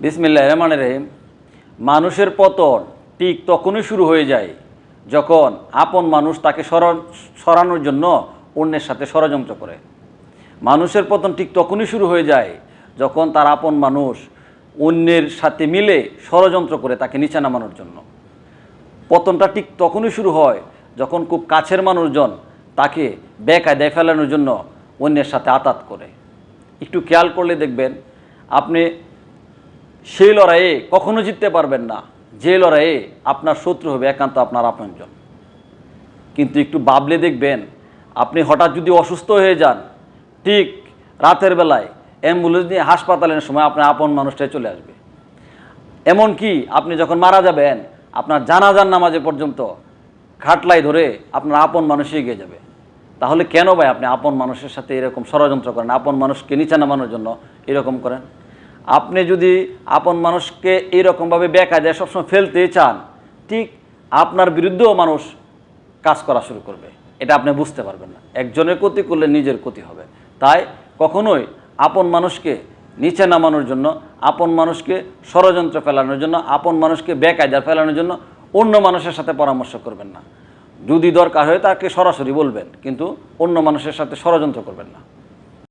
বিসমিল্লাহ রহমান রহিম। মানুষের পতন ঠিক তখনই শুরু হয়ে যায় যখন আপন মানুষ তাকে সরা- সরানোর জন্য অন্যের সাথে ষড়যন্ত্র করে। মানুষের পতন ঠিক তখনই শুরু হয়ে যায় যখন তার আপন মানুষ অন্যের সাথে মিলে ষড়যন্ত্র করে তাকে নিচে নামানোর জন্য। পতনটা ঠিক তখনই শুরু হয় যখন খুব কাছের মানুষজন তাকে বেকায়দায় ফেলানোর জন্য অন্যের সাথে আতাত করে। একটু খেয়াল করলে দেখবেন, আপনি সেই লড়াইয়ে কখনো জিততে পারবেন না। যে লড়াইয়ে আপনার শত্রু হবে একান্ত আপনার আপনজন। কিন্তু একটু বাবলে দেখবেন, আপনি হঠাৎ যদি অসুস্থ হয়ে যান, ঠিক রাতের বেলায় অ্যাম্বুলেন্স নিয়ে হাসপাতালের সময় আপনার আপন মানুষটাই চলে আসবে। এমনকি আপনি যখন মারা যাবেন, আপনার জানাজান নামাজে পর্যন্ত খাটলাই ধরে আপনার আপন মানুষই এগিয়ে যাবে। তাহলে কেন ভাই আপনি আপন মানুষের সাথে এরকম ষড়যন্ত্র করেন? আপন মানুষকে নিচে নামানোর জন্য এরকম করেন? আপনি যদি আপন মানুষকে এইরকমভাবে বেকায়দায় সবসময় ফেলতে চান, ঠিক আপনার বিরুদ্ধেও মানুষ কাজ করা শুরু করবে। এটা আপনি বুঝতে পারবেন না। একজনের ক্ষতি করলে নিজের ক্ষতি হবে। তাই কখনোই আপন মানুষকে নিচে নামানোর জন্য, আপন মানুষকে ষড়যন্ত্র ফেলানোর জন্য, আপন মানুষকে বেকায়দা ফেলানোর জন্য অন্য মানুষের সাথে পরামর্শ করবেন না। যদি দরকার হয় তাকে সরাসরি বলবেন, কিন্তু অন্য মানুষের সাথে ষড়যন্ত্র করবেন না।